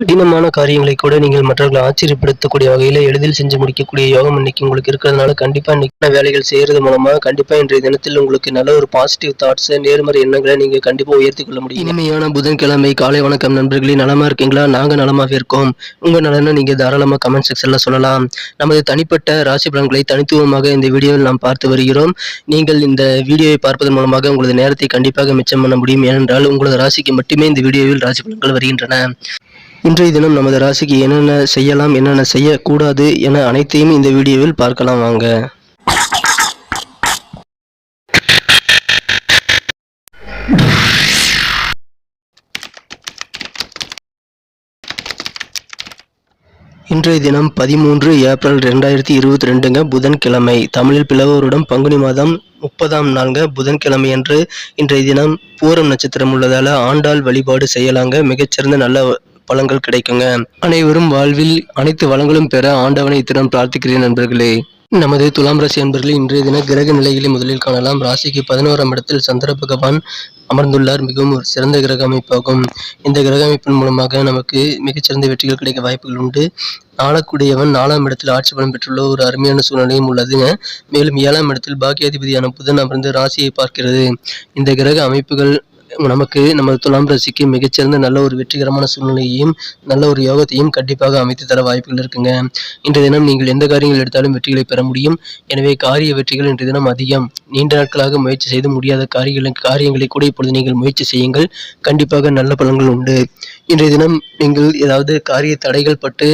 கடினமான காரியங்களை கூட நீங்கள் மற்றவர்களை ஆச்சரியப்படுத்தக்கூடிய வகையில எளிதில் செஞ்சு முடிக்கக்கூடிய யோகம் இன்னைக்கு உங்களுக்கு இருக்கிறதுனால கண்டிப்பா இன்னைக்கு வேலைகள் செய்யறது மூலமா கண்டிப்பா இன்றைய தினத்தில் உங்களுக்கு நல்ல ஒரு பாசிட்டிவ் தாட்ஸ் நேர்மறை எண்ணங்களை நீங்க கண்டிப்பா உயர்த்தி கொள்ள முடியும். இனிமையான புதன்கிழமை காலை வணக்கம் நண்பர்களே. நலமா இருக்கீங்களா? நாங்க நலமாவே இருக்கோம். உங்க நலனை நீங்க தாராளமா கமெண்ட் செக்ஷன்ல சொல்லலாம். நமது தனிப்பட்ட ராசி பலன்களை தனித்துவமாக இந்த வீடியோவில் நாம் பார்த்து வருகிறோம். நீங்கள் இந்த வீடியோவை பார்ப்பதன் மூலமாக உங்களது நேரத்தை கண்டிப்பாக மிச்சம் பண்ண முடியும். ஏனென்றால் உங்களது ராசிக்கு மட்டுமே இந்த வீடியோவில் ராசி பலன்கள் வருகின்றன. இன்றைய தினம் நமது ராசிக்கு என்னென்ன செய்யலாம் என்னென்ன செய்யக்கூடாது என அனைத்தையும் இந்த வீடியோவில் பார்க்கலாம் வாங்க. இன்றைய தினம் பதிமூன்று ஏப்ரல் ரெண்டாயிரத்தி இருபத்தி ரெண்டுங்க புதன்கிழமை. தமிழில் பிளவருடன் பங்குனி மாதம் முப்பதாம் நாளுங்க புதன்கிழமை அன்று இன்றைய தினம் பூரம் நட்சத்திரம் உள்ளதால ஆண்டாள் வழிபாடு செய்யலாங்க. மிகச்சிறந்த நல்ல பலன்கள் கிடைக்குங்க. அனைவரும் வாழ்வில் அனைத்து வளங்களும் பெற ஆண்டவனை இத்திடம் பிரார்த்திக்கிறேன் நண்பர்களே. நமது துலாம் ராசி அன்பர்களே இன்றைய தின கிரக நிலைகளை முதலில் காணலாம். ராசிக்கு பதினோராம் இடத்தில் சந்திர பகவான் அமர்ந்துள்ளார். மிகவும் ஒரு சிறந்த கிரக அமைப்பாகும். இந்த கிரக அமைப்பின் மூலமாக நமக்கு மிகச்சிறந்த வெற்றிகள் கிடைக்க வாய்ப்புகள் உண்டு. நாளக்கூடியவன் நாலாம் இடத்தில் ஆட்சி பலம் பெற்றுள்ள ஒரு அருமையான சூழ்நிலையும் உள்ளதுங்க மேலும் ஏழாம் இடத்தில் பாக்கியாதிபதியான புதன் அமர்ந்து ராசியை பார்க்கிறது. இந்த கிரக அமைப்புகள் நமக்கு நம்ம துலாம் ராசிக்கு மிகச்சிறந்த நல்ல ஒரு வெற்றிகரமான சூழ்நிலையையும் நல்ல ஒரு யோகத்தையும் கண்டிப்பாக அமைத்து தர வாய்ப்புகள் இருக்குங்க. இன்றைய தினம் நீங்கள் எந்த காரியங்கள் எடுத்தாலும் வெற்றிகளை பெற முடியும். எனவே காரிய வெற்றிகள் இன்றைய தினம் அதிகம். நீண்ட நாட்களாக முயற்சி செய்து முடியாத காரியங்களை காரியங்களை கூட இப்பொழுது நீங்கள் முயற்சி செய்யுங்கள். கண்டிப்பாக நல்ல பலன்கள் உண்டு. இன்றைய தினம் நீங்கள் ஏதாவது காரிய தடைகள் பட்டு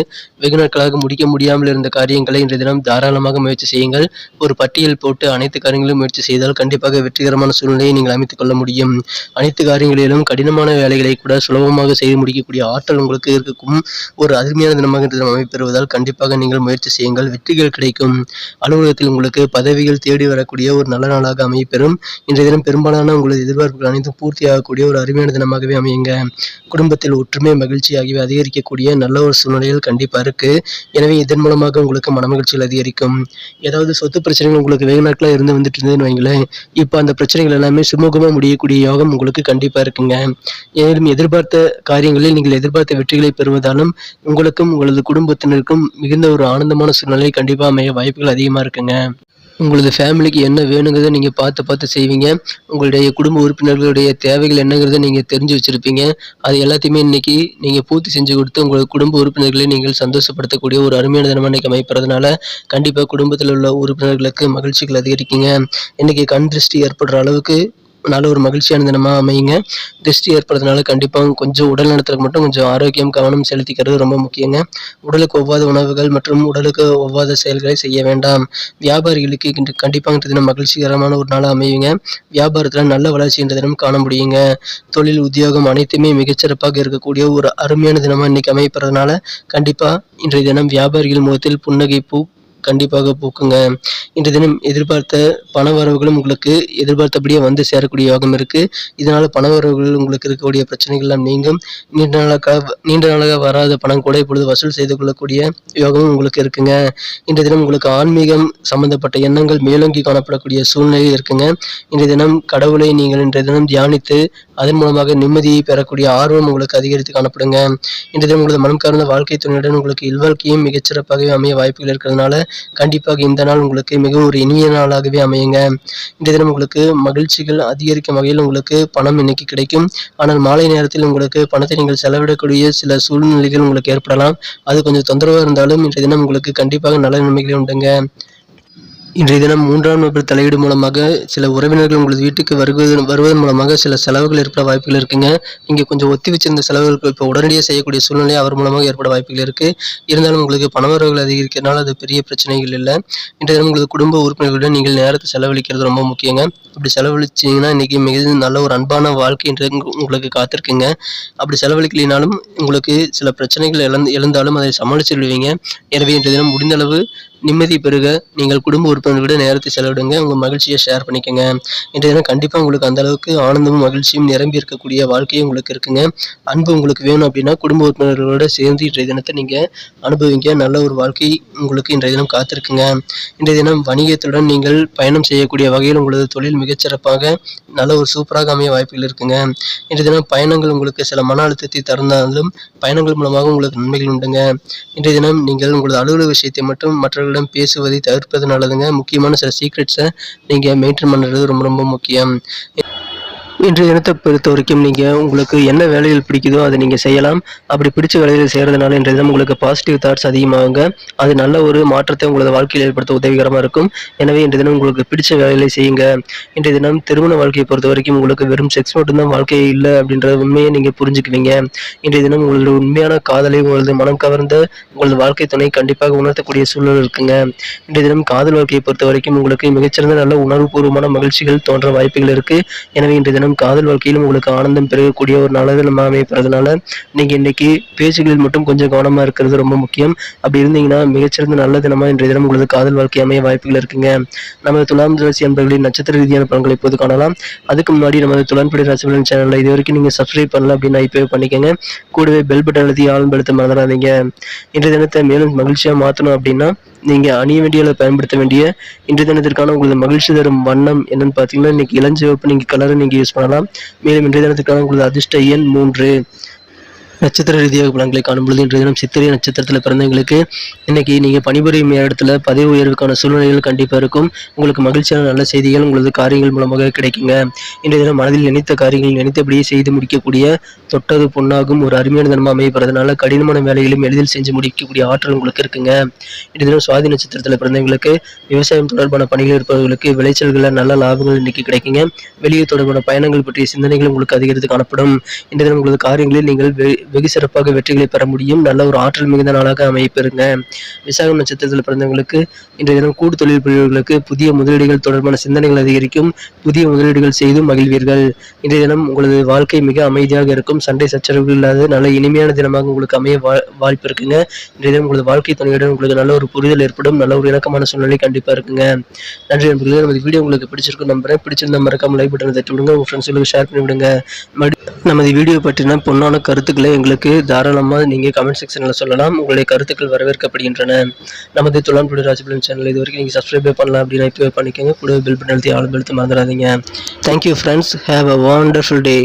வெகு நாட்களாக முடிக்க முடியாமல் இருந்த காரியங்களை இன்றைய தினம் தாராளமாக முயற்சி செய்யுங்கள். ஒரு பட்டியல் போட்டு அனைத்து காரியங்களும் முயற்சி செய்தால் கண்டிப்பாக வெற்றிகரமான சூழ்நிலையை நீங்கள் அமைத்துக் கொள்ள முடியும். அனைத்து காரியங்களிலும் கடினமான வேலைகளை கூட சுலபமாக செய்து முடிக்கக்கூடிய ஆற்றல் உங்களுக்கு இருக்கும். ஒரு அருமையான தினமாக இன்று தினம் அமைப்பெறுவதால் கண்டிப்பாக நீங்கள் முயற்சி செய்யுங்கள். வெற்றிகள் கிடைக்கும். அலுவலகத்தில் உங்களுக்கு பதவிகள் தேடி வரக்கூடிய ஒரு நல்ல நாளாக அமையப்பெறும். இன்றைய தினம் பெரும்பாலான உங்களது எதிர்பார்ப்புகள் அனைத்தும் பூர்த்தியாகக்கூடிய ஒரு அருமையான தினமாகவே அமையுங்க. குடும்பத்தில் ஒற்றுமை மகிழ்ச்சி ஆகியவை அதிகரிக்கக்கூடிய நல்ல ஒரு சூழ்நிலைகள் கண்டிப்பாக இருக்கு. எனவே இதன் மூலமாக உங்களுக்கு மனமகிழ்ச்சிகள் அதிகரிக்கும். ஏதாவது சொத்து பிரச்சனைகள் உங்களுக்கு வெகு நாட்களாக இருந்து வந்துட்டு இருந்ததுன்னு வைங்களேன். இப்போ அந்த பிரச்சனைகள் எல்லாமே சுமூகமாக முடியக்கூடிய யோகம் உங்களுக்கு கண்டிப்பாக இருக்குங்க. மேலும் எதிர்பார்த்த காரியங்களில் நீங்கள் எதிர்பார்த்த வெற்றிகளை பெறுவதாலும் உங்களுக்கும் உங்களது குடும்பத்தினருக்கும் மிகுந்த ஒரு ஆனந்தமான சூழ்நிலை கண்டிப்பாக அமைய வாய்ப்புகள் அதிகமாக இருக்குங்க. உங்களது ஃபேமிலிக்கு என்ன வேணுங்கிறத நீங்கள் பார்த்து பார்த்து செய்வீங்க. உங்களுடைய குடும்ப உறுப்பினர்களுடைய தேவைகள் என்னங்கிறத நீங்கள் தெரிஞ்சு வச்சுருப்பீங்க. அது எல்லாத்தையுமே இன்றைக்கி நீங்கள் பூர்த்தி செஞ்சு கொடுத்து உங்களது குடும்ப உறுப்பினர்களை நீங்கள் சந்தோஷப்படுத்தக்கூடிய ஒரு அருமையான தினமாக இன்னைக்கு அமைப்பறதுனால கண்டிப்பாக குடும்பத்தில் உள்ள உறுப்பினர்களுக்கு மகிழ்ச்சிகள் அதிகரிக்குங்க. இன்றைக்கி கண் திருஷ்டி ஏற்படுற அளவுக்கு நல்ல ஒரு மகிழ்ச்சியான தினமாக அமையுங்க. திருஷ்டி ஏற்படுறதுனால கண்டிப்பாக கொஞ்சம் உடல் நலத்துக்கு மட்டும் கொஞ்சம் ஆரோக்கியம் கவனம் செலுத்திக்கிறது ரொம்ப முக்கியங்க. உடலுக்கு ஒவ்வாத உணவுகள் மற்றும் உடலுக்கு ஒவ்வாத செயல்களை செய்ய வேண்டாம். வியாபாரிகளுக்கு கண்டிப்பாக இந்த தினம் மகிழ்ச்சிகரமான ஒரு நாளாக அமையுங்க. வியாபாரத்தில் நல்ல வளர்ச்சி என்ற தினம் காண முடியுங்க. தொழில் உத்தியோகம் அனைத்துமே மிகச்சிறப்பாக இருக்கக்கூடிய ஒரு அருமையான தினமாக இன்னைக்கு அமைப்பறதுனால கண்டிப்பாக இன்றைய தினம் வியாபாரிகள் முகத்தில் புன்னகை பூ கண்டிப்பாக பூக்குங்க. இன்று தினம் எதிர்பார்த்த பண வரவுகளும் உங்களுக்கு எதிர்பார்த்தபடியே வந்து சேரக்கூடிய யோகம் இருக்குது இதனால் பண வரவுகள் உங்களுக்கு இருக்கக்கூடிய பிரச்சனைகள்லாம் நீங்கும். நீண்ட நாளாக நீண்ட நாளாக வராத பணம் கூட இப்பொழுது வசூல் செய்து கொள்ளக்கூடிய யோகமும் உங்களுக்கு இருக்குங்க. இன்று தினம் உங்களுக்கு ஆன்மீகம் சம்பந்தப்பட்ட எண்ணங்கள் மேலோங்கி காணப்படக்கூடிய சூழ்நிலை இருக்குங்க. இன்றைய தினம் கடவுளை நீங்கள் இன்றைய தினம் தியானித்து அதன் மூலமாக நிம்மதியை பெறக்கூடிய ஆர்வம் உங்களுக்கு அதிகரித்து காணப்படுங்க. இன்று தினம் உங்களது மனம் சார்ந்த வாழ்க்கை துணையுடன் உங்களுக்கு இல்வாழ்க்கையும் மிகச்சிறப்பாகவே அமைய வாய்ப்புகள் இருக்கிறதுனால கண்டிப்பாக இந்த நாள் உங்களுக்கு மிகவும் ஒரு இனிய நாளாகவே அமையுங்க. இன்றைய தினம் உங்களுக்கு மகிழ்ச்சிகள் அதிகரிக்கும் வகையில் உங்களுக்கு பணம் இன்னைக்கு கிடைக்கும். ஆனால் மாலை நேரத்தில் உங்களுக்கு பணத்தை நீங்கள் செலவிடக்கூடிய சில சூழ்நிலைகள் உங்களுக்கு ஏற்படலாம். அது கொஞ்சம் தொந்தரவாக இருந்தாலும் இன்றைய தினம் உங்களுக்கு கண்டிப்பாக நல்ல நன்மைகளே உண்டுங்க. இன்றைய தினம் மூன்றாம் நபர் தலையீடு மூலமாக சில உறவினர்கள் உங்களது வீட்டுக்கு வருவது வருவதன் மூலமாக சில செலவுகள் ஏற்பட வாய்ப்புகள் இருக்குங்க. நீங்கள் கொஞ்சம் ஒத்தி வச்சிருந்த செலவுகளுக்கு இப்போ உடனடியாக செய்யக்கூடிய சூழ்நிலை அவர் மூலமாக ஏற்பட வாய்ப்புகள் இருக்குது இருந்தாலும் உங்களுக்கு பணவரவுகள் அதிகரிக்கிறதுனால அது பெரிய பிரச்சனைகள் இல்லை. இன்றைய தினம் உங்களது குடும்ப உறுப்பினர்களுடன் நீங்கள் நேரத்தை செலவழிக்கிறது ரொம்ப முக்கியங்க. அப்படி செலவழிச்சிங்கன்னா இன்றைக்கி மிக நல்ல ஒரு அன்பான வாழ்க்கை இன்றைய உங்களுக்கு காத்திருக்குங்க. அப்படி செலவழிக்கலினாலும் உங்களுக்கு சில பிரச்சனைகள் இழந்து எழுந்தாலும் அதை சமாளிச்சு விடுவீங்க எனவே இன்றைய தினம் முடிந்த அளவு நிம்மதி பெருக நீங்கள் குடும்ப உறுப்பினர்களோட நேரத்தை செலவிடுங்க. உங்கள் மகிழ்ச்சியை ஷேர் பண்ணிக்கோங்க. இன்றைய தினம் கண்டிப்பாக உங்களுக்கு அந்த அளவுக்கு ஆனந்தமும் மகிழ்ச்சியும் நிரம்பி இருக்கக்கூடிய வாழ்க்கையும் உங்களுக்கு இருக்குங்க. அன்பு உங்களுக்கு வேணும் அப்படின்னா குடும்ப உறுப்பினர்களோட சேர்ந்து இன்றைய தினத்தை நீங்கள் அனுபவிங்க. நல்ல ஒரு வாழ்க்கை உங்களுக்கு இன்றைய தினம் காத்திருக்குங்க. இன்றைய தினம் வணிகத்துடன் நீங்கள் பயணம் செய்யக்கூடிய வகையில் உங்களது தொழில் மிகச்சிறப்பாக நல்ல ஒரு சூப்பராக அமைய வாய்ப்புகள் இருக்குங்க. இன்றைய தினம் பயணங்கள் உங்களுக்கு சில மன அழுத்தத்தை தருந்தாலும் பயணங்கள் மூலமாக உங்களுக்கு நன்மைகள் உண்டுங்க. இன்றைய தினம் நீங்கள் உங்களது அலுவலக விஷயத்தை மட்டும் மற்றவர்களிடம் பேசுவதை தவிர்ப்பது நல்லதுங்க. முக்கியமான சில சீக்ரெட்ஸை நீங்கள் மெயின்டைன் பண்ணுறது ரொம்ப ரொம்ப முக்கியம். இன்றைய தினத்தை பொறுத்த வரைக்கும் நீங்கள் உங்களுக்கு என்ன வேலைகள் பிடிக்குதோ அதை நீங்கள் செய்யலாம். அப்படி பிடிச்ச வேலைகள் செய்கிறதுனால இன்றைய தினம் உங்களுக்கு பாசிட்டிவ் தாட்ஸ் அதிகமாகுங்க. அது நல்ல ஒரு மாற்றத்தை உங்களது வாழ்க்கையில் ஏற்படுத்த உதவிகரமாக இருக்கும். எனவே இன்றைய தினம் உங்களுக்கு பிடிச்ச வேலைகளை செய்யுங்க. இன்றைய தினம் திருமண வாழ்க்கையை பொறுத்த வரைக்கும் உங்களுக்கு வெறும் செக்ஸ் மட்டும்தான் வாழ்க்கையே இல்லை அப்படின்ற உண்மையை நீங்கள் புரிஞ்சுக்குவீங்க. இன்றைய தினம் உங்களது உண்மையான காதலை உங்களது மனம் கவர்ந்த உங்களது வாழ்க்கை துணை கண்டிப்பாக உணர்த்தக்கூடிய சூழல் இருக்குங்க. இன்றைய தினம் காதல் வாழ்க்கையை பொறுத்த வரைக்கும் உங்களுக்கு மிகச்சிறந்த நல்ல உணர்வுபூர்வமான மகிழ்ச்சிகள் தோன்ற வாய்ப்புகள் இருக்கு. எனவே இன்றைய தினம் காதல் வாழ்க்கையிலும் உங்களுக்கு ஆனந்தம் பெருகக்கூடிய ஒரு நல்ல தினமாக அமைப்பறதுனால நீங்க இன்னைக்கு பேச்சுகளில் மட்டும் கொஞ்சம் கவனமா இருக்கிறது ரொம்ப முக்கியம். அப்படி இருந்தீங்கன்னா மிகச்சிறந்த நல்ல தினமா இன்றைய தினம் உங்களது காதல் வாழ்க்கை அமைய வாய்ப்புகள் இருக்குங்க. நமது துலாம் ராசி என்பர்களின் நட்சத்திர ரீதியான பலன்களை இப்போது காணலாம். அதுக்கு முன்னாடி நமது துலான்படி ராசிபலன் சேனலில் சேனல்ல இது வரைக்கும் நீங்க சப்ஸ்கிரைப் பண்ணல அப்படின்னா இப்போ பண்ணிக்கோங்க. கூடவே பெல் பட்டன் அழுத்தி ஆளும் பெலுத்த மறந்துடாதீங்க. இன்றைய தினத்தை மேலும் மகிழ்ச்சியா மாற்றணும் அப்படின்னா நீங்க அணிய வேண்டிய பயன்படுத்த வேண்டிய இன்றைய தினத்திற்கான உங்களது மகிழ்ச்சி தரும் வண்ணம் என்னன்னு பாத்தீங்கன்னா இன்னைக்கு இளஞ்சிவப்பு நீங்க கலரை நீங்க யூஸ் பண்ணலாம். மேலும் இன்றைய தினத்திற்கான உங்களது அதிர்ஷ்ட எண் மூன்று. நட்சத்திர ரீதியாக பலன்களை காணும் பொழுது இன்றைய தினம் சித்திரை நட்சத்திரத்தில் பிறந்தவங்களுக்கு இன்னைக்கு நீங்கள் பணிபுரியும் இடத்துல பதவி உயர்வுக்கான சூழ்நிலைகள் கண்டிப்பாக இருக்கும். உங்களுக்கு மகிழ்ச்சியான நல்ல செய்திகள் உங்களது காரியங்கள் மூலமாக கிடைக்குங்க. இன்றைய தினம் மனதில் நினைத்த காரியங்கள் நினைத்தபடியே செய்து முடிக்கக்கூடிய தொட்டது பொன்னாகும். ஒரு அருமையான தினமாக அமையப்படுறதுனால கடினமான வேலைகளையும் எளிதில் செஞ்சு முடிக்கக்கூடிய ஆற்றல் உங்களுக்கு இருக்குங்க. இன்றைய தினம் சுவாதி நட்சத்திரத்தில் பிறந்தவங்களுக்கு விவசாயம் தொடர்பான பணிகள் இருப்பவர்களுக்கு விளைச்சல்களில் நல்ல லாபங்கள் இன்னைக்கு கிடைக்குங்க. வெளியே தொடர்பான பயணங்கள் பற்றிய சிந்தனைகள் உங்களுக்கு அதிகரித்து காணப்படும். இன்றைய தினம் உங்களது காரியங்களில் நீங்கள் வெ- வெகு சிறப்பாக வெற்றிகளை பெற முடியும். நல்ல ஒரு ஆற்றல் மிகுந்த நாளாக அமைப்பெறுங்க விசாகம் நட்சத்திரத்தில் பிறந்தவங்களுக்கு இன்றைய தினம் கூடு தொழில் புரிவர்களுக்கு புதிய முதலீடுகள் தொடர்பான சிந்தனைகள் அதிகரிக்கும். புதிய முதலீடுகள் செய்தும் மகிழ்வீர்கள். இன்றைய தினம் உங்களது வாழ்க்கை மிக அமைதியாக இருக்கும். சண்டை சச்சரவுகள் இல்லாத நல்ல இனிமையான தினமாக உங்களுக்கு அமைய வா- வாய்ப்பு இருக்குங்க. இன்றைய தினம் உங்களது வாழ்க்கை துணையுடன் உங்களுக்கு நல்ல ஒரு புரிதல் ஏற்படும். நல்ல ஒரு இணக்கமான சூழ்நிலை கண்டிப்பாக இருக்குங்க. நன்றி நண்பர்களே. நமது வீடியோ உங்களுக்கு பிடிச்சிருக்கும் நம்புறேன். பிடிச்சிருந்தா மறக்காம லைக் பட்டனை தட்டி விடுங்க உங்கள் ஃப்ரெண்ட்ஸுகளுக்கு ஷேர் பண்ணி விடுங்க நமது வீடியோ பற்றின பொன்னான கருத்துக்களை எங்களுக்கு தாராளமாக நீங்கள் கமெண்ட் செக்ஷனில் சொல்லலாம். உங்களுடைய கருத்துக்கள் வரவேற்கப்படுகின்றன. நமது துளான்புடி ராஜபலன் சேனல் இது வரைக்கும் நீங்கள் சப்ஸ்கிரைப் பண்ணலாம் அப்படின்னா இப்போவே பண்ணிக்கோங்க. கூட பில் பண்ணி அழுத்தி ஆள் பெழுத்து மறந்துடாதீங்க. Thank you friends have a wonderful day